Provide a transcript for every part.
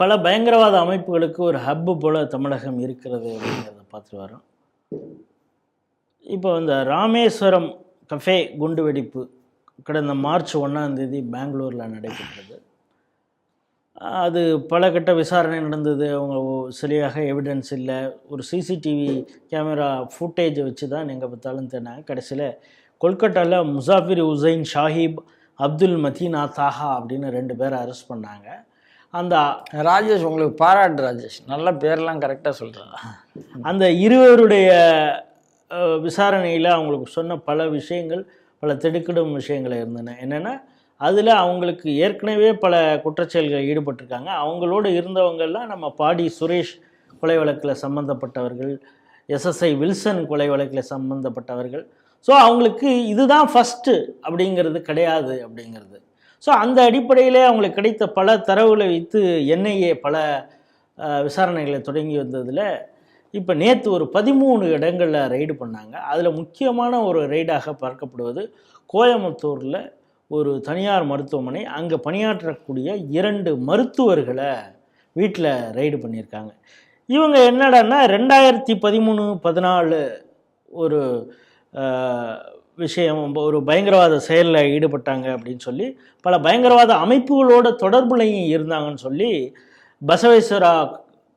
பல பயங்கரவாத அமைப்புகளுக்கு ஒரு ஹப்பு போல் தமிழகம் இருக்கிறது அப்படிங்கிறத பார்த்துட்டு வரோம் இப்போ இந்த ராமேஸ்வரம் கஃபே குண்டு வெடிப்பு கடந்த மார்ச் ஒன்றாம் தேதி பெங்களூரில் நடைபெற்றது. அது பல கட்ட விசாரணை நடந்தது. அவங்க சரியாக எவிடன்ஸ் இல்லை. ஒரு சிசிடிவி கேமரா ஃபுட்டேஜை வச்சு தான் எங்கே பார்த்தாலும் தேடினாங்க கடைசியில் கொல்கட்டாவில் முசாஃபிர் உசைன் ஷாஹிப் அப்துல் மதீனா தாஹா அப்படின்னு ரெண்டு பேரை அரெஸ்ட் பண்ணாங்க. அந்த ராஜேஷ் உங்களுக்கு பாராட்டு ராஜேஷ். நல்ல பேர்லாம் கரெக்டாக சொல்கிறேன் அந்த இருவருடைய விசாரணையில் அவங்களுக்கு சொன்ன பல விஷயங்கள் பல திடுக்கிடும் விஷயங்கள் இருந்தன. என்னென்னா அதில் அவங்களுக்கு ஏற்கனவே பல குற்றச்செயல்களில் ஈடுபட்டிருக்காங்க. அவங்களோடு இருந்தவங்கெல்லாம் நம்ம பாடி சுரேஷ் கொலை வழக்கில் சம்மந்தப்பட்டவர்கள் எஸ்எஸ்ஐ வில்சன் கொலை வழக்கில் சம்மந்தப்பட்டவர்கள் ஸோ அவங்களுக்கு இதுதான் ஃபஸ்ட்டு அப்படிங்கிறது கிடையாது அப்படிங்கிறது. ஸோ அந்த அடிப்படையில் அவங்களுக்கு கிடைத்த பல தரவுகளை வைத்து என்ஐஏ பல விசாரணைகளை தொடங்கி வந்ததில் இப்போ நேற்று ஒரு பதிமூணு இடங்களில் ரைடு பண்ணாங்க. அதில் முக்கியமான ஒரு ரைடாக பார்க்கப்படுவது கோயம்புத்தூரில் ஒரு தனியார் மருத்துவமனை அங்கே பணியாற்றக்கூடிய இரண்டு மருத்துவர்களை வீட்டில் ரைடு பண்ணியிருக்காங்க. இவங்க என்னடான்னா ரெண்டாயிரத்தி பதிமூணு பதினாலு ஒரு விஷயம் ஒரு பயங்கரவாத செயலில் ஈடுபட்டாங்க அப்படின்னு சொல்லி பல பயங்கரவாத அமைப்புகளோட தொடர்புலையும் இருந்தாங்கன்னு சொல்லி பசவேஸ்வரா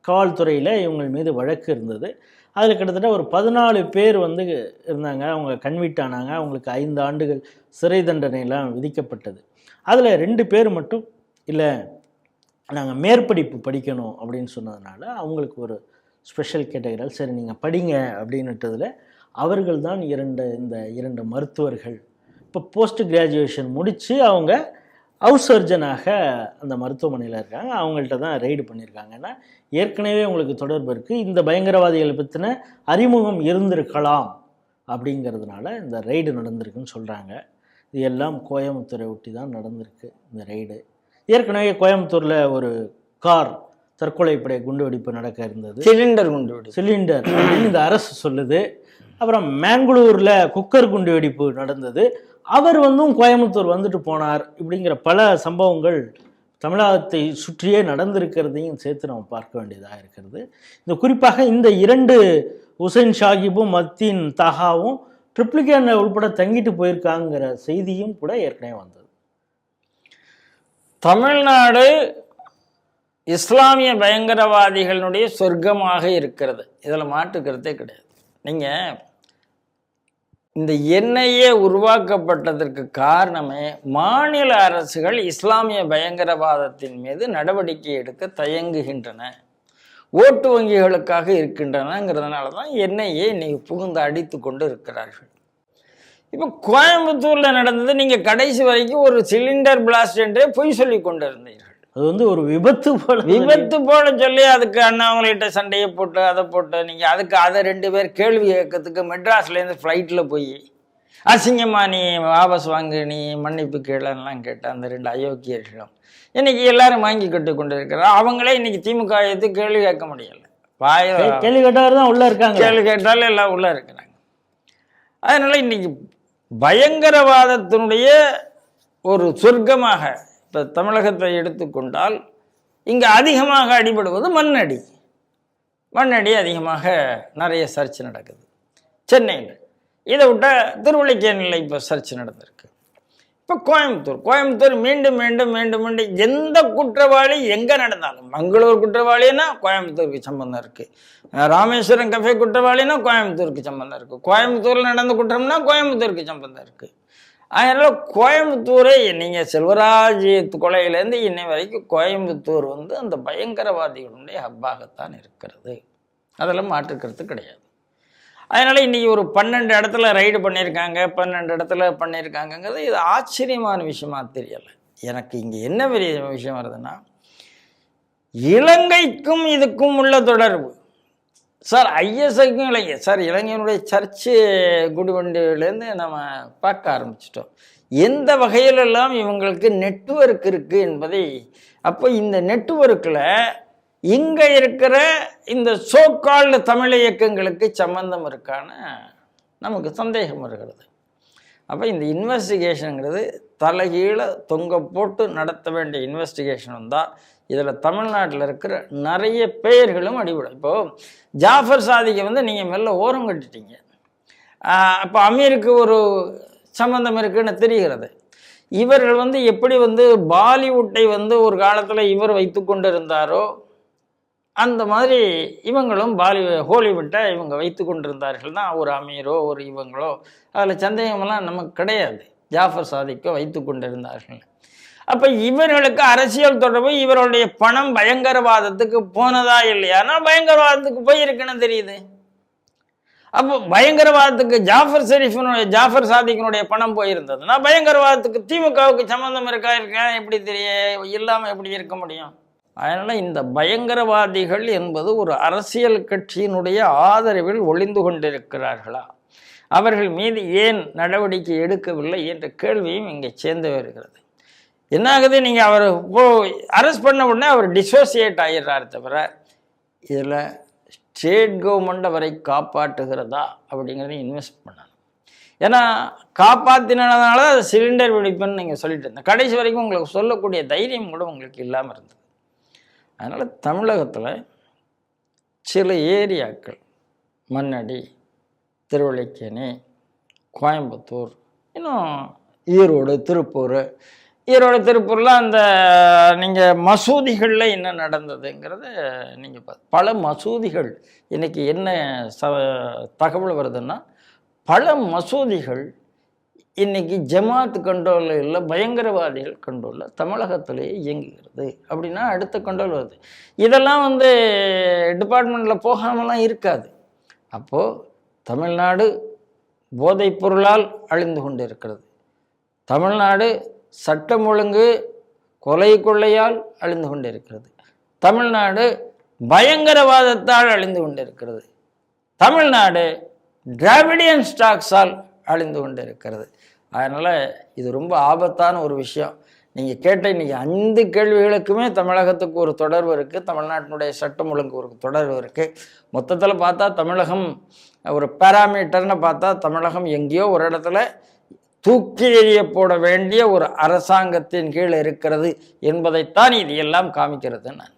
காவல்துறையில் இவங்கள் மீது வழக்கு இருந்தது. அதில் கிட்டத்தட்ட ஒரு பதினாலு பேர் வந்து இருந்தாங்க. அவங்க கன்விட்டானாங்க அவங்களுக்கு ஐந்து ஆண்டுகள் சிறை தண்டனையெல்லாம் விதிக்கப்பட்டது. அதில் ரெண்டு பேர் மட்டும் இல்லை நாங்கள் மேற்படிப்பு படிக்கணும் அப்படின்னு சொன்னதுனால அவங்களுக்கு ஒரு ஸ்பெஷல் கேட்டகரியால் சரி நீங்கள் படிங்க அப்படின்னுட்டதில் அவர்கள் தான் இரண்டு இந்த இரண்டு மருத்துவர்கள். இப்போ போஸ்ட் கிராஜுவேஷன் முடித்து அவங்க ஹவுஸ் சர்ஜனாக அந்த மருத்துவமனையில் இருக்காங்க. அவங்கள்ட்ட தான் ரெய்டு பண்ணியிருக்காங்க. ஏன்னா ஏற்கனவே உங்களுக்கு தொடர்பு இருக்குது இந்த பயங்கரவாதிகளை பற்றின அறிமுகம் இருந்திருக்கலாம் அப்படிங்கிறதுனால இந்த ரெய்டு நடந்திருக்குன்னு சொல்கிறாங்க இது எல்லாம் கோயம்புத்தூரை ஒட்டி தான் நடந்திருக்கு இந்த ரெய்டு ஏற்கனவே கோயம்புத்தூரில் ஒரு கார் தற்கொலைப்படை குண்டுவெடிப்பு நடக்க இருந்தது. சிலிண்டர் குண்டு வெடி சிலிண்டர் இந்த அரசு சொல்லுது. அப்புறம் மேங்களூரில் குக்கர் குண்டு வெடிப்பு நடந்தது. அவர் வந்தும் கோயம்புத்தூர் வந்துட்டு போனார் இப்படிங்கிற பல சம்பவங்கள் தமிழகத்தை சுற்றியே நடந்திருக்கிறதையும் சேர்த்து நம்ம பார்க்க வேண்டியதாக இருக்கிறது. இந்த குறிப்பாக இந்த இரண்டு உசைன் ஷாகிபும் மத்தின் தஹாவும் ட்ரிப்ளிகேன் உள்பட தங்கிட்டு போயிருக்காங்கிற செய்தியும் கூட ஏற்கனவே வந்தது. தமிழ்நாடு இஸ்லாமிய பயங்கரவாதிகளுடைய சொர்க்கமாக இருக்கிறது. இதில் மாற்று கருத்தே கிடையாது. நீங்கள் இந்த எண்ணெயே உருவாக்கப்பட்டதற்கு காரணமே மாநில அரசுகள் இஸ்லாமிய பயங்கரவாதத்தின் மீது நடவடிக்கை எடுக்க தயங்குகின்றன. ஓட்டு வங்கிகளுக்காக இருக்கின்றனங்கிறதுனால தான் எண்ணெயை இன்னைக்கு புகுந்து அடித்து கொண்டு இருக்கிறார்கள். இப்போ கோயம்புத்தூரில் நடந்தது நீங்கள் கடைசி வரைக்கும் ஒரு சிலிண்டர் பிளாஸ்ட் என்றே பொய் சொல்லி கொண்டு இருந்தீர்கள் அது வந்து ஒரு விபத்து போல விபத்து போட சொல்லி அதுக்கு அண்ணாமலைகிட்ட சண்டையை போட்டு அதை போட்டு நீங்கள் அதுக்கு அதை ரெண்டு பேர் கேள்வி கேட்கறதுக்கு மெட்ராஸ்லேருந்து ஃப்ளைட்டில் போய் அசிங்கமா நீ வாபஸ் வாங்கு நீ மன்னிப்பு கேளன்லாம் கேட்ட அந்த ரெண்டு அயோக்கியர்களும். இன்னைக்கு எல்லாரும் வாங்கி கட்டு கொண்டு இருக்கிறார் அவங்களே இன்னைக்கு திமுக எடுத்து கேள்வி கேட்க முடியல. வாய கேள்வி கேட்டவர் தான் உள்ள இருக்காங்க. கேள்வி கேட்டாலும் எல்லாம் உள்ள இருக்கிறாங்க. அதனால இன்னைக்கு பயங்கரவாதத்தினுடைய ஒரு சொர்க்கமாக இப்போ தமிழகத்தை எடுத்துக்கொண்டால் இங்கே அதிகமாக அடிபடுவது மண்ணடி. மண்ணடி அதிகமாக நிறைய சர்ச் நடக்குது. சென்னையில். இதை விட்டால் திருவள்ளிக்கேணியில் இப்போ சர்ச் நடந்திருக்கு. இப்போ கோயம்புத்தூர். கோயம்புத்தூர் மீண்டும் மீண்டும் மீண்டும் மீண்டும் எந்த குற்றவாளி எங்கே நடந்தாலும் மங்களூர் குற்றவாளின்னா கோயம்புத்தூருக்கு சம்பந்தம் இருக்குது ராமேஸ்வரம் கஃபே குற்றவாளின்னா கோயம்புத்தூருக்கு சம்பந்தம் இருக்குது கோயம்புத்தூரில் நடந்த குற்றம்னா கோயம்புத்தூருக்கு சம்பந்தம் இருக்குது அதனால் கோயம்புத்தூரை நீங்கள் செல்வராஜ் கொலையிலேருந்து இன்னை வரைக்கும் கோயம்புத்தூர் வந்து அந்த பயங்கரவாதிகளுடைய ஹப்பாகத்தான் இருக்கிறது. அதில் மாற்றுக்கிறது கிடையாது. அதனால் இன்றைக்கி ஒரு பன்னெண்டு இடத்துல ரைடு பண்ணியிருக்காங்க பன்னெண்டு இடத்துல பண்ணியிருக்காங்கங்கிறது இது ஆச்சரியமான விஷயமா தெரியலை. எனக்கு இங்கே என்ன பெரிய விஷயம் வருதுன்னா இலங்கைக்கும் இதுக்கும் உள்ள தொடர்பு. சார் ஐஎஸ்ஐக்கும் இலங்கை சார் இளைஞனுடைய சர்ச்சு குடிவண்டியிலேருந்து நம்ம பார்க்க ஆரம்பிச்சிட்டோம். எந்த வகையிலெல்லாம் இவங்களுக்கு நெட்ஒர்க் இருக்குது என்பதை அப்போ இந்த நெட்வொர்க்கில் இங்கே இருக்கிற இந்த சோக்கால்டு தமிழ் இயக்கங்களுக்கு சம்பந்தம் இருக்கான நமக்கு சந்தேகம் வருகிறது. அப்போ இந்த இன்வெஸ்டிகேஷனுங்கிறது தலைகீழ தொங்க போட்டு நடத்த வேண்டிய இன்வெஸ்டிகேஷன் வந்தால் இதில் தமிழ்நாட்டில் இருக்கிற நிறைய பெயர்களும் அடிபடும். இப்போது ஜாஃபர் சாதிக்கு வந்து நீங்கள் மெல்ல ஓரம் கட்டிட்டீங்க. அப்போ அமீருக்கு ஒரு சம்பந்தம் இருக்குன்னு தெரிகிறது. இவர்கள் வந்து எப்படி வந்து பாலிவுட்டை வந்து ஒரு காலத்தில் இவர் வைத்து கொண்டு இருந்தாரோ அந்த மாதிரி இவங்களும் பாலி ஹாலிவுட்டை இவங்க வைத்து கொண்டிருந்தார்கள் தான். ஒரு அமீரோ ஒரு இவங்களோ அதில் சந்தேகமெல்லாம் நமக்கு கிடையாது. ஜாஃபர் சாதிக்கோ வைத்து கொண்டிருந்தார்கள். அப்போ இவர்களுக்கு அரசியல் தொடர்பு இவருடைய பணம் பயங்கரவாதத்துக்கு போனதா இல்லையானா பயங்கரவாதத்துக்கு போயிருக்குன்னு தெரியுது. அப்போ பயங்கரவாதத்துக்கு ஜாஃபர் ஷெரீஃபினுடைய ஜாஃபர் சாதிக்கினுடைய பணம் போயிருந்ததுன்னா பயங்கரவாதத்துக்கு திமுகவுக்கு சம்மந்தம் இருக்கா இருக்கா எப்படி தெரிய இல்லாமல் எப்படி இருக்க முடியும்? அதனால் இந்த பயங்கரவாதிகள் என்பது ஒரு அரசியல் கட்சியினுடைய ஆதரவில் ஒளிந்து கொண்டிருக்கிறார்களா? அவர்கள் மீது ஏன் நடவடிக்கை எடுக்கவில்லை என்ற கேள்வியும் இங்கே சேர்ந்து வருகிறது. என்ன ஆகுது நீங்கள் அவர் அரெஸ்ட் பண்ண உடனே அவர் டிசோசியேட் ஆகிடுறாரு தவிர இதில் ஸ்டேட் கவர்மெண்ட் அவரை காப்பாற்றுகிறதா அப்படிங்கிறத இன்வெஸ்ட் பண்ணணும். ஏன்னா காப்பாற்றினதுனால அது சிலிண்டர் வெடிப்புன்னு நீங்கள் சொல்லிட்டு இருந்தேன் கடைசி வரைக்கும் உங்களுக்கு சொல்லக்கூடிய தைரியம் கூட உங்களுக்கு இல்லாமல் இருந்தது. அதனால் தமிழகத்தில் சில ஏரியாக்கள் மண்ணடி திருவள்ளிக்கேணி கோயம்புத்தூர் இன்னும் ஈரோடு திருப்பூர் ஈரோடு திருப்பூரில் அந்த நீங்கள் மசூதிகளில் என்ன நடந்ததுங்கிறத நீங்கள் பல மசூதிகள் இன்றைக்கி என்ன ச தகவல் வருதுன்னா பல மசூதிகள் இன்னைக்கு ஜமாத் கண்ட்ரோலில் இல்லை பயங்கரவாதிகள் கண்ட்ரோலில் தமிழகத்திலேயே இயங்குகிறது அப்படின்னா அடுத்த கண்ட்ரோல் வருது. இதெல்லாம் வந்து டிபார்ட்மெண்ட்டில் போகாமலாம் இருக்காது. அப்போது தமிழ்நாடு போதைப் பொருளால் அழிந்து கொண்டு இருக்கிறது தமிழ்நாடு சட்டம் ஒழுங்கு கொலை கொள்ளையால் அழிந்து கொண்டிருக்கிறது. தமிழ்நாடு பயங்கரவாதத்தால் அழிந்து கொண்டிருக்கிறது. தமிழ்நாடு டிராவிடியன் ஸ்டாக்ஸால் அழிந்து கொண்டிருக்கிறது. அதனால் இது ரொம்ப ஆபத்தான ஒரு விஷயம். நீங்கள் கேட்ட இன்னைக்கு ஐந்து கேள்விகளுக்குமே தமிழகத்துக்கு ஒரு தொடர்பு இருக்குது தமிழ்நாட்டினுடைய சட்டம் ஒழுங்கு ஒரு தொடர்பு இருக்குது மொத்தத்தில் பார்த்தா தமிழகம் ஒரு பேராமீட்டர்னு பார்த்தா தமிழகம் எங்கேயோ ஒரு இடத்துல தூக்கி எறியப்பட போட வேண்டிய ஒரு அரசாங்கத்தின் கீழ் இருக்கிறது என்பதைத்தான் இது எல்லாம் காமிக்கிறது நான்